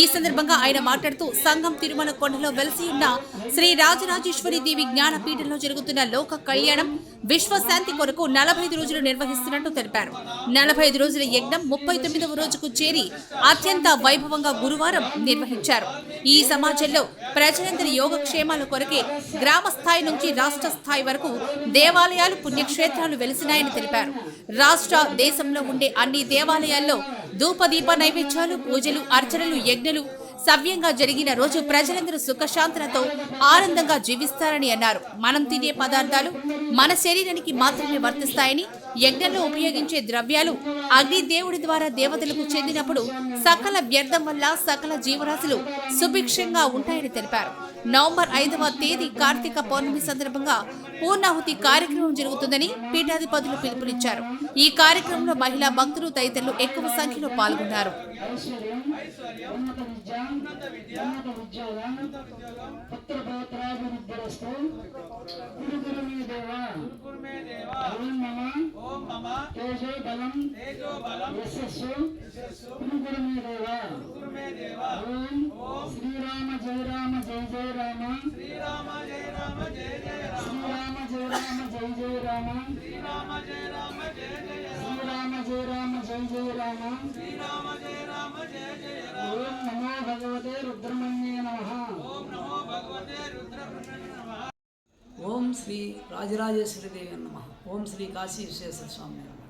ఈ సందర్భంగా ఆయన మాట్లాడుతూ సంఘం తిరుమల కొండలో వెలసి ఉన్న శ్రీ రాజరాజేశ్వరి దేవి జ్ఞానపీఠంలో జరుగుతున్న లోక కళ్యాణం విశ్వశాంతి కొరకు నలభై ఐదు రోజులు నిర్వహిస్తున్నట్టు తెలిపారు. నలభై ఐదు రోజుల యజ్ఞం ముప్పై తొమ్మిదవ రోజుకు చేరి అత్యంత వైభవంగా గురువారం నిర్వహించారు. ఈ సమాజంలో ప్రజలందరి యోగక్షేమాల కొరకే గ్రామ స్థాయి నుంచి రాష్ట్ర స్థాయి వరకు దేవాలయాలు పుణ్యక్షేత్రాలు వెలిసినాయని తెలిపారు. రాష్ట్ర దేశంలో ఉండే అన్ని దేవాలయాల్లో ధూపదీప నైవేద్యాలు పూజలు అర్చనలు యజ్ఞలు. సవ్యంగా జరిగిన రోజు ప్రజలందరూ సుఖశాంతులతో ఆనందంగా జీవిస్తారని అన్నారు. మనం తినే పదార్థాలు మన శరీరానికి మాత్రమే వర్తిస్తాయని యజ్ఞంలో ఉపయోగించే ద్రవ్యాలు అగ్ని దేవుడి ద్వారా దేవతలకు చెందినప్పుడు సకల వ్యర్థం వల్ల సకల జీవరాశులు సుభిక్షంగా ఉంటాయని తెలిపారు. నవంబర్ ఐదవ తేదీ కార్తీక పౌర్ణమి సందర్భంగా పూర్ణాహుతి కార్యక్రమం జరుగుతుందని పీఠాధిపతులు పిలుపునిచ్చారు. ఈ కార్యక్రమంలో మహిళా భక్తులు తదితరులు ఎక్కువ సంఖ్యలో పాల్గొన్నారు. अब्बरस्तु गुरुगुरुमे देवा गुरुगुरुमे देवा ओम मम। ओम मम। तेजो बलम। तेजो बलम। यशस्सु। यशस्सु। गुरुगुरुमे देवा गुरुगुरुमे देवा ओम। श्री राम जय राम जय जय राम। श्री राम जय राम जय जय राम। श्री राम जय राम जय जय राम। श्री राम जय राम जय जय श्री राम जय राम जय जय राम। श्री राम जय राम जय जय राम। ओम नमो भगवते रुद्रमण्य ఓం శ్రీ రాజరాజేశ్వరి దేవి నమ ఓం శ్రీ కాశీ విశ్వేశ్వర స్వామి నమ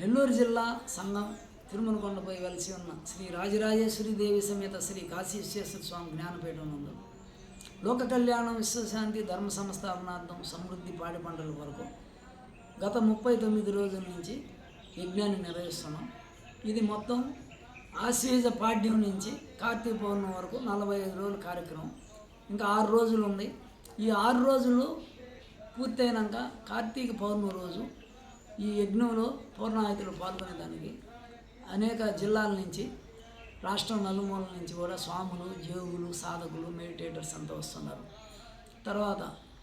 నెల్లూరు జిల్లా సంఘం తిరుమలకొండపై వెలిసి ఉన్న శ్రీ రాజరాజేశ్వరి దేవి సమేత శ్రీ కాశీ విశ్వేశ్వర స్వామి జ్ఞానపీఠం నందు లోక కళ్యాణం విశ్వశాంతి ధర్మ సంస్థాపనార్థం సమృద్ధి పాడి పంటల కొరకు గత ముప్పై తొమ్మిది రోజుల నుంచి యజ్ఞాన్ని నిర్వహిస్తున్నాం. ఇది మొత్తం ఆశ్వేజ పాడ్యం నుంచి కార్తీక పౌర్ణమి వరకు నలభై ఐదు రోజుల కార్యక్రమం. ఇంకా ఆరు రోజులు ఉంది. ఈ ఆరు రోజులు పూర్తయినాక కార్తీక పౌర్ణమి రోజు ఈ యజ్ఞంలో పూర్ణాహితులు పాల్గొనేదానికి అనేక జిల్లాల నుంచి రాష్ట్రం నలుమూలల నుంచి కూడా స్వాములు జోగులు సాధకులు మెడిటేటర్స్ అంతా వస్తున్నారు. తర్వాత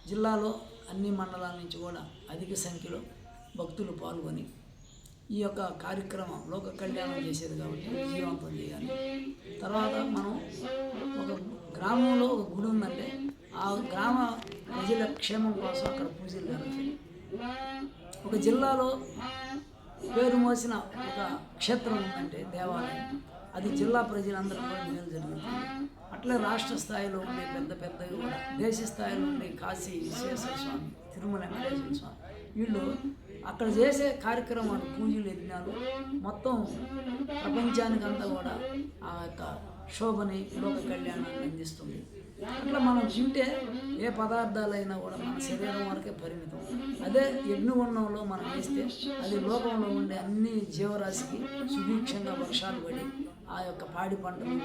జిల్లాలో అన్ని మండలాల నుంచి కూడా అధిక సంఖ్యలో భక్తులు పాల్గొని ఈ యొక్క కార్యక్రమం లోక కళ్యాణం చేసేది కాబట్టి విజయవంతం చేయాలి. తర్వాత మనం ఒక గ్రామంలో ఒక గుడి ఉందంటే ఆ గ్రామ ప్రజల క్షేమం కోసం అక్కడ పూజలు జరుగుతాయి. ఒక జిల్లాలో పేరు మోసిన ఒక క్షేత్రం ఉందంటే దేవాలయం. అది జిల్లా ప్రజలందరూ కూడా మేలు జరుగుతుంది. అట్లే రాష్ట్ర స్థాయిలో ఉండే పెద్ద పెద్దవి కూడా దేశ స్థాయిలో ఉండే కాశీ విశ్వేశ్వర స్వామి తిరుమల వెంకటేశ్వర స్వామి వీళ్ళు అక్కడ చేసే కార్యక్రమాలు పూజలు యజ్ఞాలు మొత్తం ప్రపంచానికంతా కూడా ఆ యొక్క శోభని లోక కళ్యాణాన్ని అందిస్తుంది. అట్లా మనం తింటే ఏ పదార్థాలైనా కూడా మన శరీరం వరకే పరిమితం. అదే యజ్ఞగుండంలో మనం వేస్తే అది లోకంలో ఉండే అన్ని జీవరాశికి సుభిక్షంగా వర్షాలు పడి ఆ యొక్క పాడి పంటలు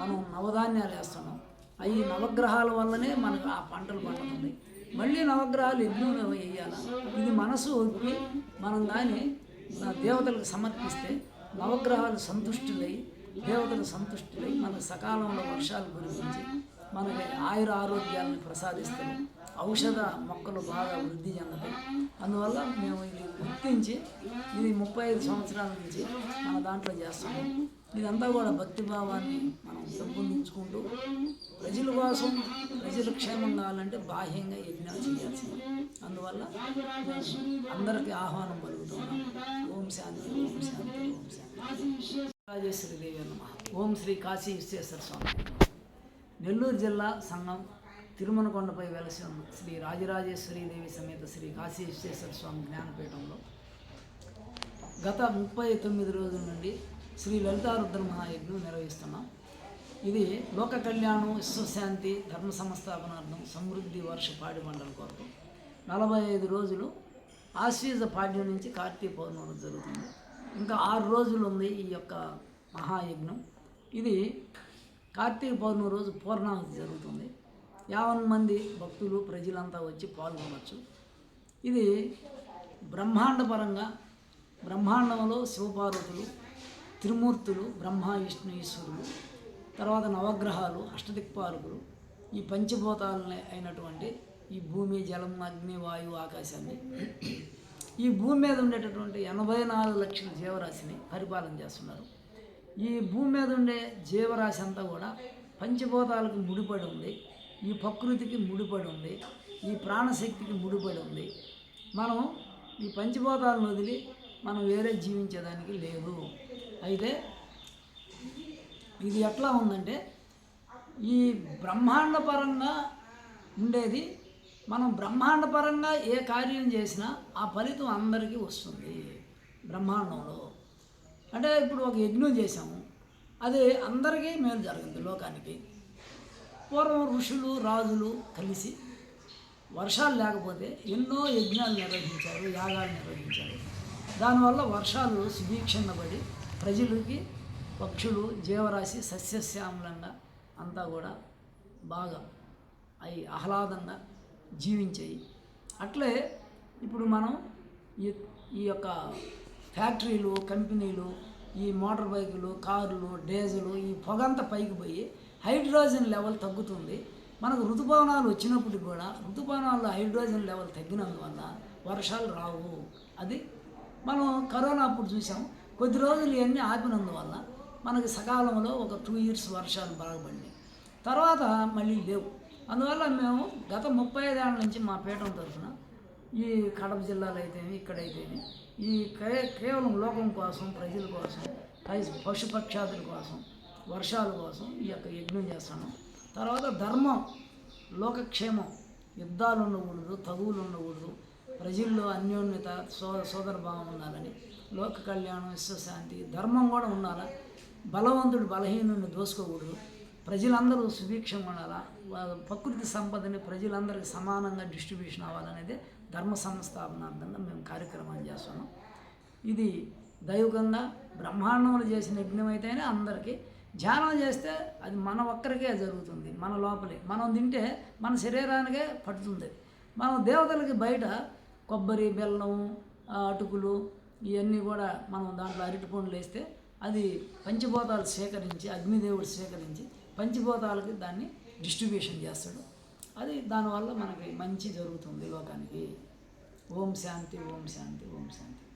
మనం నవధాన్యాలు వేస్తున్నాం. అవి నవగ్రహాల వల్లనే మనకు ఆ పంటలు పండుతుంది. మళ్ళీ నవగ్రహాలు యజ్ఞంలో వేయాలి? ఇది మనసు ఒప్పి మనం దాన్ని నా దేవతలకు సమర్పిస్తే నవగ్రహాలు సంతుష్టులై దేవతలు సంతుష్టులై మన సకాలంలో వర్షాలు కురిపించి మనకి ఆయుర ఆరోగ్యాలను ప్రసాదిస్తాయి. ఔషధ మొక్కలు బాగా వృద్ధి చెందుతాయి. అందువల్ల మేము ఇది గుర్తించి ఇది ముప్పై ఐదు సంవత్సరాల నుంచి మన దాంట్లో చేస్తున్నాము ఇదంతా కూడా భక్తిభావాన్ని మనం పెంపొందించుకుంటూ ప్రజల కోసం ప్రజల క్షేమం కావాలంటే బాహ్యంగా యజ్ఞాలు చేయాల్సింది. అందువల్ల అందరికీ ఆహ్వానం పలుకుతున్నాం. ఓం శాంతి ఓం శాంతి ఓం శాంతి. రాజేశ్వరి దేవి నమ ఓం శ్రీ కాశీ విశ్వేశ్వర స్వామి. నెల్లూరు జిల్లా సంఘం తిరుమలకొండపై వెలసి ఉన్న శ్రీ రాజరాజేశ్వరి దేవి సమేత శ్రీ కాశీ విశ్వేశ్వర స్వామి జ్ఞానపీఠంలో గత ముప్పై తొమ్మిది రోజుల నుండి శ్రీ లలితారుద్ర మహాయజ్ఞం నిర్వహిస్తున్నాం. ఇది లోక కళ్యాణం విశ్వశాంతి ధర్మ సంస్థాపనార్థం సమృద్ధి వర్ష పాడి మండలం కొరకు నలభై ఐదు రోజులు ఆశ్వీజ పాడ్యం నుంచి కార్తీక పౌర్ణమి జరుగుతుంది. ఇంకా ఆరు రోజులు ఉంది ఈ యొక్క మహాయజ్ఞం. ఇది కార్తీక పౌర్ణమి రోజు పూర్ణాహుతి జరుగుతుంది. యావన్ మంది భక్తులు ప్రజలంతా వచ్చి పాల్గొనవచ్చు ఇది బ్రహ్మాండపరంగా బ్రహ్మాండంలో శివపార్వతులు త్రిమూర్తులు బ్రహ్మ విష్ణు ఈశ్వరుడు తర్వాత నవగ్రహాలు అష్టదిక్పాలకులు ఈ పంచభూతాలని అయినటువంటి ఈ భూమి జలం అగ్ని వాయువు ఆకాశాన్ని. ఈ భూమి మీద ఉండేటటువంటి ఎనభై నాలుగు లక్షల జీవరాశిని పరిపాలన చేస్తున్నారు. ఈ భూమి మీద ఉండే జీవరాశి అంతా కూడా పంచభూతాలకు ముడిపడి ఉంది. ఈ ప్రకృతికి ముడిపడి ఉంది. ఈ ప్రాణశక్తికి ముడిపడి ఉంది. మనం ఈ పంచభూతాలను వదిలి మనం వేరే జీవించేదానికి లేదు. అయితే ఇది ఎట్లా ఉందంటే ఈ బ్రహ్మాండ పరంగా ఉండేది మనం బ్రహ్మాండ పరంగా ఏ కార్యం చేసినా ఆ ఫలితం అందరికీ వస్తుంది బ్రహ్మాండంలో. అంటే ఇప్పుడు ఒక యజ్ఞం చేసాము అది అందరికీ మేలు జరిగింది లోకానికి. పూర్వం ఋషులు రాజులు కలిసి వర్షాలు లేకపోతే ఎన్నో యజ్ఞాలు నిర్వహించారు యాగాలు నిర్వహించారు. దానివల్ల వర్షాలు సుభీక్షణ పడి ప్రజలకి పక్షులు జీవరాశి సస్యశ్యామలంగా అంతా కూడా బాగా అవి ఆహ్లాదంగా జీవించాయి. అట్లే ఇప్పుడు మనం ఈ ఈ యొక్క ఫ్యాక్టరీలు కంపెనీలు ఈ మోటార్ బైకులు కార్లు డీజలు ఈ పొగంతా పైకి పోయి హైడ్రోజన్ లెవెల్ తగ్గుతుంది. మనకు ఋతుపవనాలు వచ్చినప్పటికి కూడా ఋతుపవనాల్లో హైడ్రోజన్ లెవెల్ తగ్గినందువల్ల వర్షాలు రావు. అది మనం కరోనా అప్పుడు చూసాం. కొద్ది రోజులు ఇవన్నీ ఆపినందువల్ల మనకి సకాలంలో ఒక టూ ఇయర్స్ వర్షాలు బాగుపడినాయి తర్వాత మళ్ళీ లేవు. అందువల్ల మేము గత ముప్పై ఐదేళ్ళ నుంచి మా పీఠం తరఫున ఈ కడప జిల్లాలో అయితేమి ఇక్కడైతేమి ఈ కే- కేవలం లోకం కోసం ప్రజల కోసం పై- పశుపక్షాదుల కోసం వర్షాల కోసం ఈ యొక్క యజ్ఞం చేస్తాను తర్వాత ధర్మం లోకక్షేమం యుద్ధాలు ఉండకూడదు తగువులు ఉండకూడదు ప్రజల్లో అన్యోన్యత సో సోదర భావం ఉండాలని. లోక కళ్యాణం విశ్వశాంతి ధర్మం కూడా ఉండాలా? బలవంతుడు బలహీనుని దోసుకోకూడదు. ప్రజలందరూ సుభిక్షంగా ఉండాలా? ప్రకృతి సంపదని ప్రజలందరికీ సమానంగా డిస్ట్రిబ్యూషన్ అవ్వాలనేది ధర్మ సంస్థాపనార్థంగా మేము కార్యక్రమాలు చేస్తున్నాం. ఇది దైవికంగా బ్రహ్మాండంలో చేసిన యజ్ఞం అయితేనే అందరికీ. ధ్యానం చేస్తే అది మన ఒక్కరికే జరుగుతుంది మన లోపలే. మనం తింటే మన శరీరానికే పడుతుంది. మనం దేవతలకి బయట కొబ్బరి బెల్లం అటుకులు ఇవన్నీ కూడా మనం దాంట్లో అరటి పండ్లు వేస్తే అది పంచభూతాలు సేకరించి అగ్నిదేవుడు సేకరించి పంచభూతాలకి దాన్ని డిస్ట్రిబ్యూషన్ చేస్తాడు. అది దానివల్ల మనకి మంచి జరుగుతుంది లోకానికి. ఓం శాంతి ఓం శాంతి ఓం శాంతి.